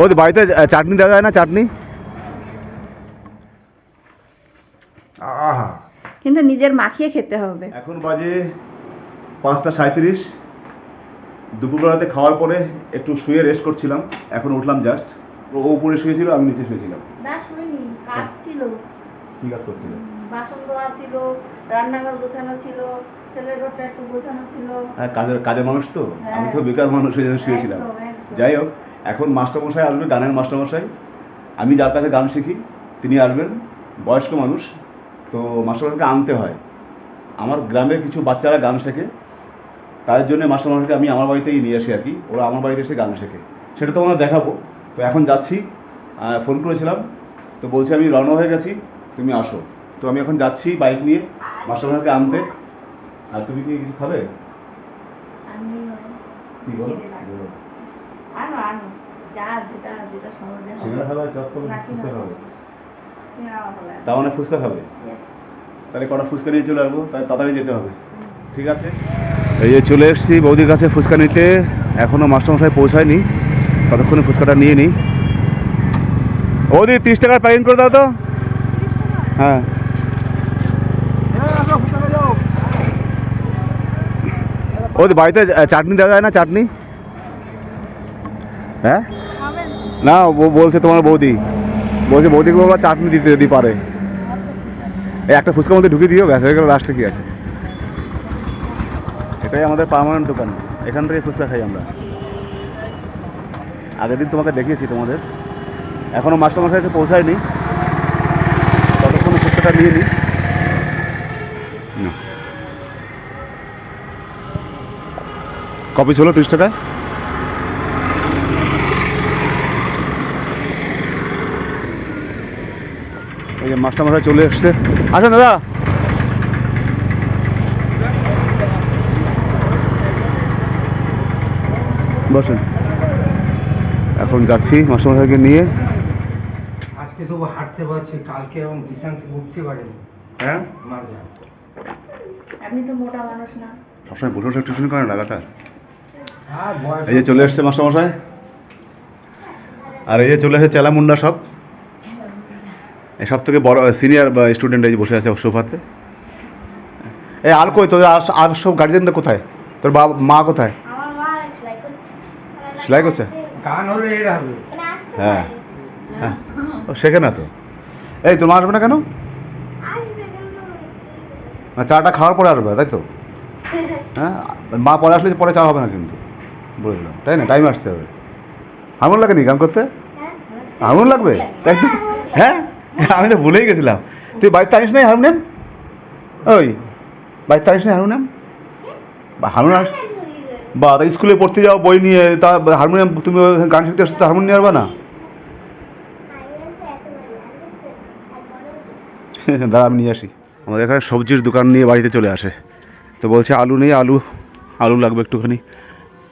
ওই বাড়িতে চাটনি দেওয়া যায় না চাটনি? কিন্তু নিজের মাখিয়ে খেতে হবে। এখন বাজে পাঁচটা সাঁত্রিশ দুপুরবেলাতে খাওয়ার পরে একটু শুয়ে রেস্ট করছিলাম এখন উঠলাম জাস্ট ও উপরে শুয়েছিল আমি নিচে শুয়েছিলাম। না শুইনি কাজ ছিল। কি কাজ করছিলাম বাসন ধোয়া ছিল রান্নাঘর গোছানো ছিল ছেলের ঘরটা একটু গোছানো ছিল। হ্যাঁ কাজের কাজের মানুষ তো। আমি তো বেকার মানুষ হয়ে শুয়েছিলাম। যাই হোক এখন মাস্টারমশাই আসবে গানের মাস্টারমশাই। আমি যার কাছে গান শিখি তিনি আসবেন। বয়স্ক মানুষ তো মাস্টারমশাইকে আনতে হয়। আমার গ্রামের কিছু বাচ্চারা গান শেখে। তাদের জন্য মাস্টারমশাইকে আমি আমার বাড়িতেই নিয়ে আসি আর কি। ওরা আমার বাড়িতে এসে গান শেখে। সেটা তো আমরা দেখাবো। তো এখন যাচ্ছি। ফোন করেছিলাম। তো বলছি আমি রওনা হয়ে গেছি। তুমি আসো। তো আমি এখন যাচ্ছি বাইক নিয়ে মাস্টারমশাইকে আনতে। আর তুমি কি কিছু খাবে? কি বলো খিদে লাগবে। বলো। আনো আনো যা যেটা যেটা সহজে সিঙ্গাড়া খাবে চপ খাবে ফুচকা খাবে। সিঙ্গাড়া আমার ভালো লাগে না। তার মানে ফুচকা খাবে? তাহলে কটা ফুচকা নিয়ে চলে আসব? তাহলে তাড়াতাড়ি যেতে হবে। ঠিক আছে? এই যে চলে এসেছি বৌদির কাছে ফুচকা নিতে। এখনও মাস্টারমশাই পৌঁছায়নি। ততক্ষণে ফুচকাটা নিয়ে নিই। বৌদি তিরিশ টাকার প্যাকিং করে দাও তো। হ্যাঁ। বৌদি বাড়িতে চাটনি দেওয়া যায় না? চাটনি? হ্যাঁ? না ও বলছে তোমার বৌদি। বলছে বৌদিকে বলবা চাটনি দিতে যদি পারে। এই একটা ফুচকার মধ্যে ঢুকিয়ে দিও ব্যাস হয়ে গেল লাস্টে কি আছে? এটাই আমাদের পার্মানেন্ট দোকান। এখান থেকে ফুচকা খাই আমরা। আগের দিন তোমাকে দেখিয়েছি তোমাদের। এখনও মাস্টারমশাই এসে পৌঁছায়নি। ততক্ষণ ফুচকাটা নিয়ে নিই। কপি ছিল তিরিশ টাকায়? যে মাস্টারমশাই চলে এসছে। আসুন দাদা। বসেন। এখন যাচ্ছি মাস্টারমশাইকে নিয়ে। আজকে তবু হাঁটতে পারছি কালকে এবং উঠতে পারেনি। হ্যাঁ? মাজা আপনি তো মোটা মানুষ না। সবসময় বসে বসে টিউশন করেন লাগাতার। হ্যাঁ এই যে চলে এসছে মাস্টারমশাই। আর এই যে চলে এসেছে চেলা মুন্ডা সব। সব থেকে বড় সিনিয়র স্টুডেন্ট এই বসে আছে সোফাতে। এই আর কই তোদের আর আর সব গার্জেনরা কোথায়? তোর বাবা মা কোথায়? আমার মা সেলাই করছে। গান হলে এর হবে। হ্যাঁ। হ্যাঁ। ও শেখে না তো। এই তোর মা আসবে না কেন? না চাটা খাওয়ার পরে আসবে তাই তো? হ্যাঁ মা পরে আসলে পরে চা হবে না কিন্তু। বলে দিলাম তাই না? টাইম আসতে হবে। আঙুন লাগে নি গান করতে? আঙুন লাগবে? তাই তো হ্যাঁ? আমি তো ভুলেই গেছিলাম। তুই বাড়িতে আনিস নাই হারমোনিয়াম ওই বাড়িতে আনিস নাই হারমোনিয়াম বা হারমোনিয়াম বা তা স্কুলে পড়তে যাও বই নিয়ে তা হারমোনিয়াম তুমি গান শিখতে আসতে হারমোনিয়াম নিয়ে না? দাঁড়া আমি নিয়ে আসি। আমাদের এখানে সবজির দোকান নিয়ে বাড়িতে চলে আসে। তো বলছে আলু নেই আলু আলু লাগবে একটুখানি।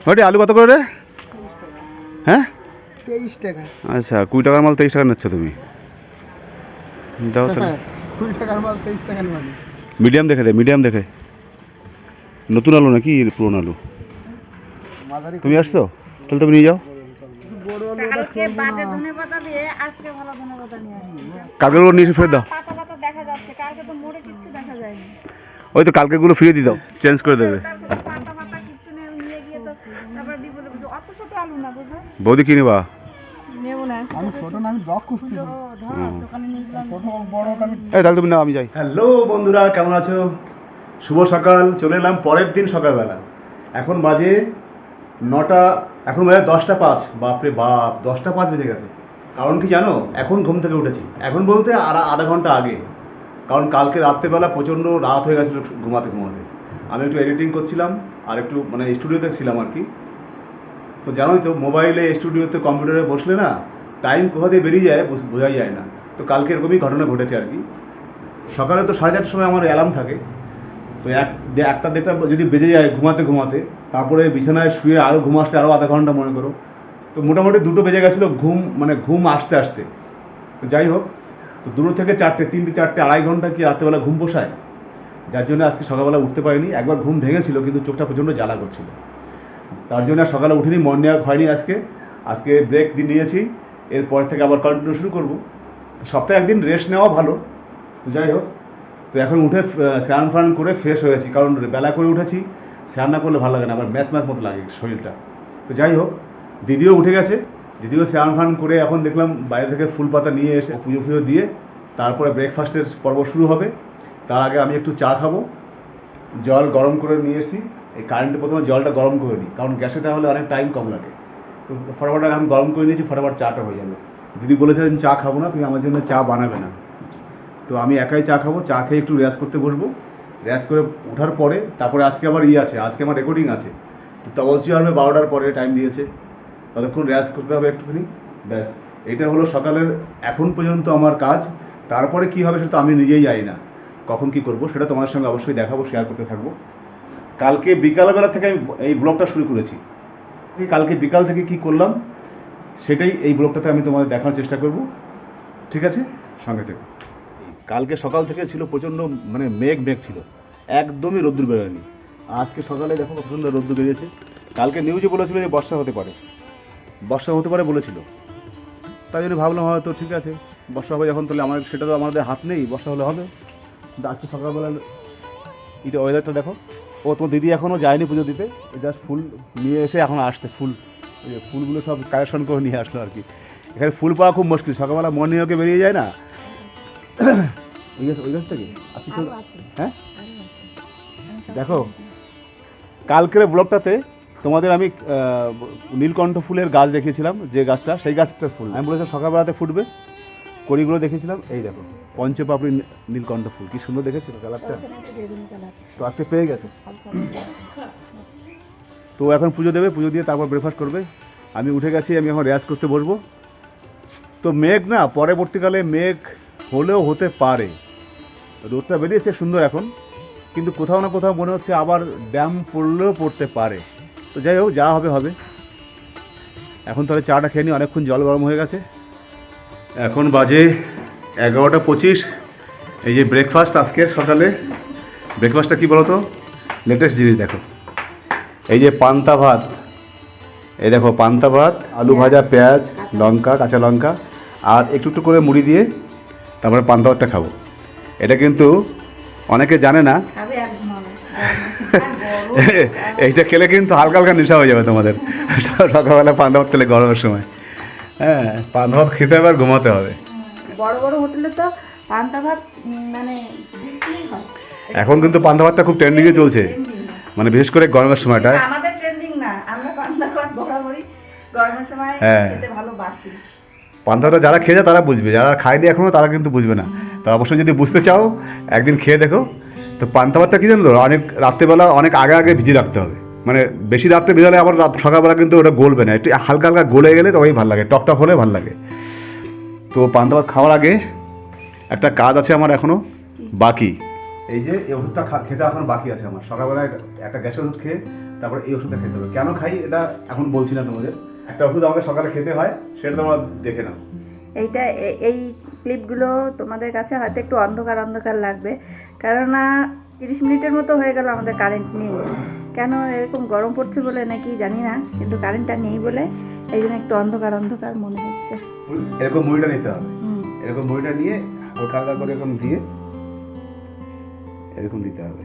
ওটি আলু কত করে রে? হ্যাঁ? তেইশ টাকা। আচ্ছা কুড়ি টাকার মাল তেইশ টাকা নিচ্ছ তুমি। দাও তাহলে। কুড়ি টাকার মাল তেইশ টাকার মাল। মিডিয়াম দেখে দে মিডিয়াম দেখে। নতুন আলু নাকি পুরনো আলু? তুমি আসছো? তাহলে তুমি নিয়ে যাও। বড় আলু কালকে বাজে ধনে পাতা দিয়ে আজকে ভালো ধনে পাতা নিয়ে আসছি। কালকেগুলো নিয়ে ফেরত দাও। পাতা পাতা দেখা যাচ্ছে কালকে তো মোড়ে কিচ্ছু দেখা যায়নি। ওই তো কালকেগুলো ফিরিয়ে দিয়ে দাও চেঞ্জ করে দেবে। তারপরে পাতা পাতা কিচ্ছু নেই নিয়ে গিয়ে তো তারপর বিপদে বুঝো অত ছোট আলু না বুঝো বৌদি কি নিবা নেব না আমি ছোট না আমি ব্লক খুঁজতেছি। ও ধরো দোকানে নিয়ে গেলাম। ছোট বড় আমি এই তাহলে তুমি নাও আমি যাই। হ্যালো বন্ধুরা কেমন আছো? শুভ সকাল চলে এলাম পরের দিন সকালবেলা। এখন বাজে নটা এখন বাজে দশটা পাঁচ। বাপরে বাপ দশটা পাঁচ বেজে গেছে। কারণ কি জানো এখন ঘুম থেকে উঠেছি। এখন বলতে আর আধা ঘণ্টা আগে। কারণ কালকে রাত্রেবেলা প্রচণ্ড রাত হয়ে গেছিল ঘুমাতে ঘুমাতে। আমি একটু এডিটিং করছিলাম আর একটু মানে স্টুডিওতে ছিলাম আর কি। তো জানোই তো মোবাইলে স্টুডিওতে কম্পিউটারে বসলে না টাইম কোথা দিয়ে বেরিয়ে যায় বোঝাই যায় না। তো কালকে এরকমই ঘটনা ঘটেছে আর কি। সকালে তো সাড়ে চারটার সময় আমার অ্যালার্ম থাকে। তো এক একটা দেড়টা যদি বেজে যায় ঘুমাতে ঘুমাতে, তারপরে বিছানায় শুয়ে আরও ঘুম আসতে আরও আধা ঘণ্টা মনে করো। তো মোটামুটি দুটো বেজে গেছিল ঘুম মানে ঘুম আসতে আসতে। তো যাই হোক, তো দুটো থেকে চারটে, তিনটে, চারটে, আড়াই ঘণ্টা কি রাত্রেবেলা ঘুম বসায় যার জন্য আজকে সকালবেলা উঠতে পারিনি। একবার ঘুম ভেঙেছিল, কিন্তু চোখটা প্রচণ্ড জ্বালা করছিল। তার জন্য সকালে উঠিনি মর্নিং হয়নি আজকে। আজকে ব্রেক দিয়ে নিয়েছি। এরপর থেকে আবার কন্টিনিউ শুরু করব। সপ্তাহে একদিন রেস্ট নেওয়া ভালো। যাই হোক, তো এখন উঠে স্নান ফান করে ফ্রেশ হয়েছি, কারণ বেলা করে উঠেছি, স্নান না করলে ভালো লাগে না, আবার ম্যাচ ম্যাচ মতো লাগে শরীরটা। তো যাই হোক, দিদিও উঠে গেছে। দিদিও স্নান ফান করে এখন দেখলাম বাইরে থেকে ফুল পাতা নিয়ে এসে পুজো ফুজো দিয়ে তারপরে ব্রেকফাস্টের পর্ব শুরু হবে। তার আগে আমি একটু চা খাব। জল গরম করে নিয়ে এসেছি। এই কারেন্টে প্রথমে জলটা গরম করে দিই কারণ গ্যাসে তাহলে অনেক টাইম কম লাগে। তো ফটাফট এখন গরম করে নিয়েছি, ফটাফট চাটা হয়ে যাবে। দিদি বলেছে, আমি চা খাব না, তুমি আমার জন্য চা বানাবে না। তো আমি একাই চা খাব, চা খেয়ে একটু রেস্ট করতে বসবো। রেস্ট করে ওঠার পরে, তারপরে আজকে আবার ইয়ে আছে, আজকে আমার রেকর্ডিং আছে। তো তবলচি হবে বারোটার পরে টাইম দিয়েছে। ততক্ষণ রেস্ট করতে হবে একটুখানি। ব্যাস, এটা হলো সকালের এখন পর্যন্ত আমার কাজ। তারপরে কি হবে সেটা তো আমি নিজেই জানি না। কখন কি করব সেটা তোমার সঙ্গে অবশ্যই দেখাবো শেয়ার করতে থাকব। কালকে বিকালবেলা থেকে আমি এই ব্লগটা শুরু করেছি। এই কালকে বিকাল থেকে কি করলাম, সেটাই এই ব্লগটাতে আমি তোমাদের দেখানোর চেষ্টা করব। ঠিক আছে? সঙ্গে থেকে। কালকে সকাল থেকে ছিল প্রচণ্ড মানে মেঘ মেঘ ছিল। একদমই রোদ্দুর বেরোয়নি। আজকে সকালে দেখো সুন্দর রোদ্দুর বেরিয়েছে। কালকে নিউজে বলেছিল যে বর্ষা হতে পারে। বর্ষা হতে পারে বলেছিল। তাই জন্য ভাবলাম হয়তো ঠিক আছে, বর্ষা হবে যখন, তাহলে আমাদের, সেটা তো আমাদের হাত নেই, বর্ষা হলে হবে। আজকে সকালবেলা এটা ওয়েদারটা দেখো। ও তোমার দিদি এখনও যায়নি পুজো দিতে? জাস্ট ফুল নিয়ে এসে এখন আসছে ফুল। ফুলগুলো সব কালেকশন করে নিয়ে আসলো আর কি। এখানে ফুল পাওয়া খুব মুশকিল সকালবেলা মর্নিং ওকে বেরিয়ে যায় না? ওই গাছ ওই গাছটা কি? আর কিছু হ্যাঁ? দেখো কালকের ব্লগটাতে তোমাদের আমি নীলকণ্ঠ ফুলের গাছ দেখিয়েছিলাম যে গাছটা সেই গাছটার ফুল। আমি বলেছিলাম সকালবেলাতে ফুটবে। কড়িগুলো দেখেছিলাম? এই দেখো, পঞ্চপাপড়ি নীলকণ্ঠ ফুল। কি সুন্দর দেখেছিল কালারটা? তো আজকে পেয়ে গেছে। তো এখন পুজো দেবে, পুজো দিয়ে তারপর ব্রেকফাস্ট করবে। আমি উঠে গেছি, আমি এখন রেয়াজ করতে বসবো। তো মেঘ না, পরবর্তীকালে মেঘ হলেও হতে পারে। রোদটা বেরিয়েছে, সুন্দর এখন। কিন্তু কোথাও না কোথাও মনে হচ্ছে আবার ড্যাম পড়লেও পড়তে পারে। তো যাই হোক, যা হবে হবে। এখন তাহলে চাটা খেয়ে নিই, অনেকক্ষণ জল গরম হয়ে গেছে। এখন বাজে এগারোটা পঁচিশ। এই যে ব্রেকফাস্ট আজকের সকালে। ব্রেকফাস্টটা কী বলো তো লেটেস্ট জিনিস দেখো। এই যে পান্তা ভাত। এই দেখো পান্তা ভাত আলু ভাজা পেঁয়াজ লঙ্কা কাঁচা লঙ্কা আর একটু একটু করে মুড়ি দিয়ে তারপরে পান্তা ভাতটা খাব। এটা কিন্তু অনেকে জানে না। এইটা খেলে কিন্তু হালকা হালকা নেশা হয়ে যাবে তোমাদের। সকালবেলা পান্তা ভাত খেলে গরমের সময়। হ্যাঁ। পান্তা ভাত খেতে হবে আর ঘুমাতে হবে। বড় বড় হোটেলে তো পান্তা ভাত মানে এখন কিন্তু পান্তা ভাতটা খুব ট্রেন্ডিংয়ে চলছে। মানে বিশেষ করে গরমের সময়টা আমাদের ট্রেন্ডিং না। আমরা পান্তা ভাত বরাবরই গরমের সময় হ্যাঁ। খেতে ভালোবাসি। পান্তা ভাতটা যারা খেয়েছে তারা বুঝবে। যারা খায়নি এখনও তারা কিন্তু বুঝবে না। তো অবশ্যই যদি বুঝতে চাও একদিন খেয়ে দেখো। তো পান্তা ভাতটা কি জানো তো অনেক রাত্রেবেলা অনেক আগে আগে ভিজিয়ে রাখতে হবে। মানে বেশি রাত্রে ভেজালে আবার রাত সকালবেলা কিন্তু ওটা গলবে না। একটু হালকা হালকা গলে গেলে তবেই ভালো লাগে টক টক হলে ভালো লাগে। তো পান্তা ভাত খাওয়ার আগে একটা কাজ আছে আমার এখনও বাকি। এই যে এই ওষুধটা খেতে এখন বাকি আছে আমার। সকালবেলা একটা- একটা গ্যাসের ওষুধ খেয়ে তারপরে এই ওষুধটা খেতে হবে। কেন খাই এটা এখন বলছি না তোমাদের। একটা ওষুধ আমাকে সকালে খেতে হয় সেটা তোমরা দেখে নাও। এইটা এই ক্লিপগুলো তোমাদের কাছে হয়তো একটু অন্ধকার অন্ধকার লাগবে। কেননা তিরিশ মিনিটের মতো হয়ে গেল আমাদের কারেন্ট নেই কেন এরকম গরম পড়ছে বলে নাকি জানি না কিন্তু কারেন্টটা নেই বলে এই জন্য একটু অন্ধকার অন্ধকার মনে হচ্ছে। এরকম মুড়িটা নিতে হবে। এরকম মুড়িটা নিয়ে হালকা হালকা করে এরকম দিয়ে এরকম দিতে হবে।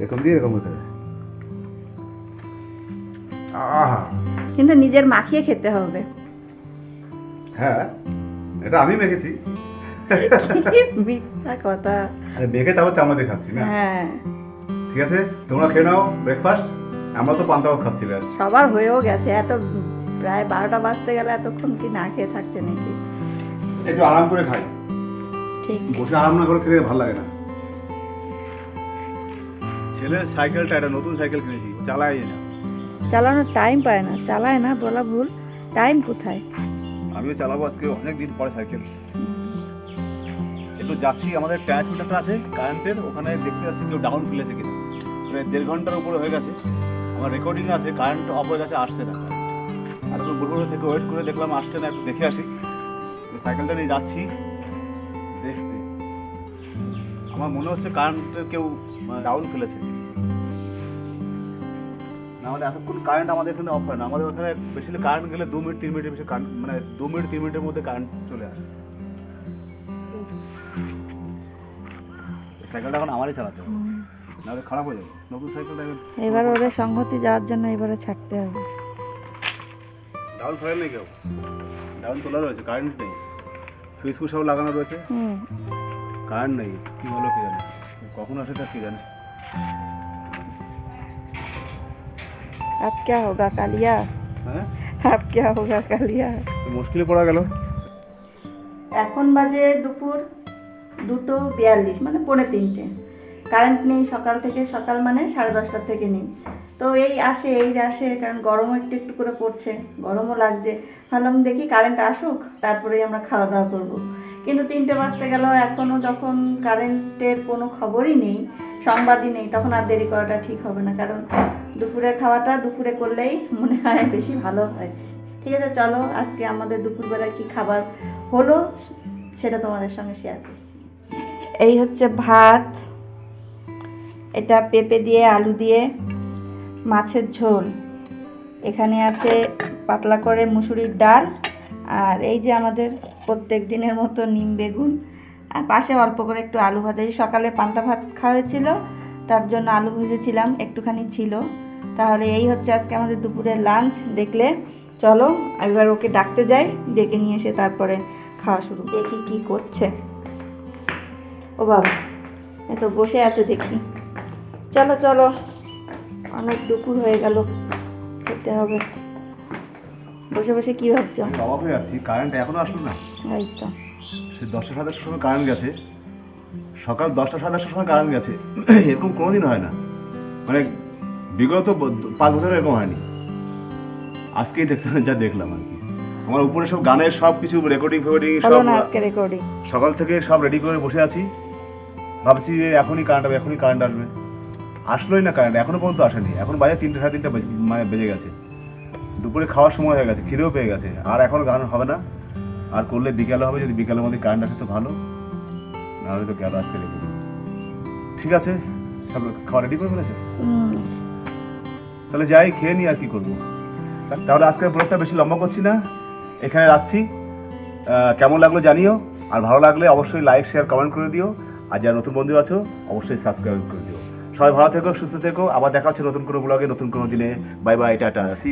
এরকম দিয়ে এরকম হতে হবে। আহা। কিন্তু নিজের মাখিয়ে খেতে হবে। হ্যাঁ এটা আমি মেখেছি। মিথ্যা কথা। আরে মেখে তারপর চামচে খাচ্ছি না? হ্যাঁ। ঠিক আছে? তোমরা খেয়ে নাও ব্রেকফাস্ট আমরা তো পান্তা ভাত খাচ্ছি ব্যাস। সবার হয়েও গেছে এত প্রায় বারোটা বাজতে গেলে এতক্ষণ কি না খেয়ে থাকছে নাকি? একটু আরাম করে খাই। ঠিক। বসে আরাম না করে খেলে ভালো লাগে না। ছেলের সাইকেলটা একটা নতুন সাইকেল কিনেছি চালাই না। চালানোর টাইম পায় না চালায় না বলা ভুল। টাইম কোথায়? আমিও চালাবো আজকে অনেক দিন পরে সাইকেল একটু যাচ্ছি আমাদের ট্রান্সমিটার আছে কারেন্টের ওখানে দেখতে যাচ্ছি কেউ ডাউন ফেলেছে কিনা। মানে দেড় ঘণ্টার উপরে হয়ে গেছে। আমার রেকর্ডিং আছে কারেন্ট অফ হয়ে গেছে আসছে না। আর একটু বলব থেকে ওয়েট করে দেখলাম আসছে না একটু দেখে আসি। সাইকেলটা নিয়ে যাচ্ছি। দেখতে আমার মনে হচ্ছে কারেন্ট কেউ ডাউন ফেলেছে। না নাহলে এতক্ষণ কারেন্ট আমাদের এখানে অফ হয় না। আমাদের ওখানে বেশি কারেন্ট গেলে দু মিনিট তিন মিনিটের বেশি কারেন্ট মানে দু মিনিট তিন মিনিটের মধ্যে কারেন্ট চলে আসে। সাইকেলটা এখন আমারই চালাতে হবে। নাহলে খারাপ হয়ে যাবে নতুন সাইকেলটা এবার ওদের সংহতি যাওয়ার জন্য এবারে ছাড়তে হবে ডাউন ফেলে নেই কেউ ডাউন তোলা রয়েছে কারেন্ট নেই সুইচ ফুইচ সব লাগানো রয়েছে হুম কারেন্ট নেই কি হলো কে জানে কখন আসে তা কে জানে अब क्या होगा कालिया হ্যাঁ अब क्या होगा कालिया মুশকিলে পড়া গেল এখন বাজে দুপুর দুটো বিয়াল্লিশ মানে পৌনে তিনটে কারেন্ট নেই সকাল থেকে, সকাল মানে সাড়ে দশটার থেকে নেই। তো এই আসে এই আসে, কারণ গরমও একটু একটু করে পড়ছে, গরমও লাগছে। ভাবলাম দেখি কারেন্ট আসুক, তারপরেই আমরা খাওয়া দাওয়া করব। কিন্তু তিনটে বাজতে গেল, এখনও যখন কারেন্টের কোনো খবরই নেই, সংবাদই নেই, তখন আর দেরি করাটা ঠিক হবে না, কারণ দুপুরে খাওয়াটা দুপুরে করলেই মনে হয় বেশি ভালো হয়। ঠিক আছে, চলো আজকে আমাদের দুপুরবেলা কি খাবার হলো, সেটা তোমাদের সঙ্গে শেয়ার করছি। এই হচ্ছে ভাত এটা পেঁপে দিয়ে, আলু দিয়ে, মাছের ঝোল। এখানে আছে পাতলা করে মুসুরির ডাল আর এই যে আমাদের প্রত্যেক দিনের মতো নিম বেগুন। আর পাশে অল্প করে একটু আলু ভাজা। এই সকালে পান্তা ভাত খাওয়া হয়েছিল, তার জন্য আলু ভেজেছিলাম, একটুখানি ছিল। তাহলে এই হচ্ছে আজকে আমাদের দুপুরের লাঞ্চ। দেখলে চলো, এবার ওকে ডাকতে যাই, ডেকে নিয়ে এসে তারপরে খাওয়া শুরু। দেখি কি করছে। ও বাবা, এ তো বসে আছে দেখি। চলো চলো। অনেক দুপুর হয়ে গেল। খেতে হবে। বসে বসে কি ভাবছ? আমি অবাক হয়ে যাচ্ছি। কারেন্ট এখনও আসলো না। এই তো। সে দশটা সাড়ে দশটার সময় কারেন্ট গেছে। সকাল দশটা সাড়ে দশটার সময় কারেন্ট গেছে। এরকম কোনোদিন হয় না। মানে বিগত পাঁচ বছর এরকম হয়নি। আজকেই দেখলাম যা দেখলাম আর কি। আমার উপরে সব গানের সব কিছু রেকর্ডিং ফেকর্ডিং সব আজকে রেকর্ডিং সকাল থেকে সব রেডি করে বসে আছি। ভাবছি যে এখনই কারেন্ট হবে এখনই কারেন্ট আসবে। আসলোই না কারেন্ট এখনও পর্যন্ত আসেনি। এখন বাজে তিনটে সাড়ে তিনটা বেজে- মানে বেজে গেছে। দুপুরে খাওয়ার সময় হয়ে গেছে খিদেও পেয়ে গেছে। আর এখন গান হবে না। আর করলে বিকালে হবে যদি বিকালের মধ্যে কারেন্ট আসে তো ভালো। নাহলে তো গেল আজকে রেখে ঠিক আছে সব খাওয়া রেডি করে ফেলেছে? তাহলে যাই খেয়ে নি আর কি করব। তাহলে আজকের ব্লগটা বেশি লম্বা করছি না। এখানে রাখছি। কেমন লাগল জানিও। আর ভালো লাগলে অবশ্যই লাইক শেয়ার কমেন্ট করে দিও। আর যারা নতুন বন্ধু আছো অবশ্যই সাবস্ক্রাইব করে দিও। সবাই ভালো থেকো, সুস্থ থেকো। আবার দেখা হচ্ছে নতুন কোনো ব্লগে নতুন কোনো দিনে। Bye bye tata C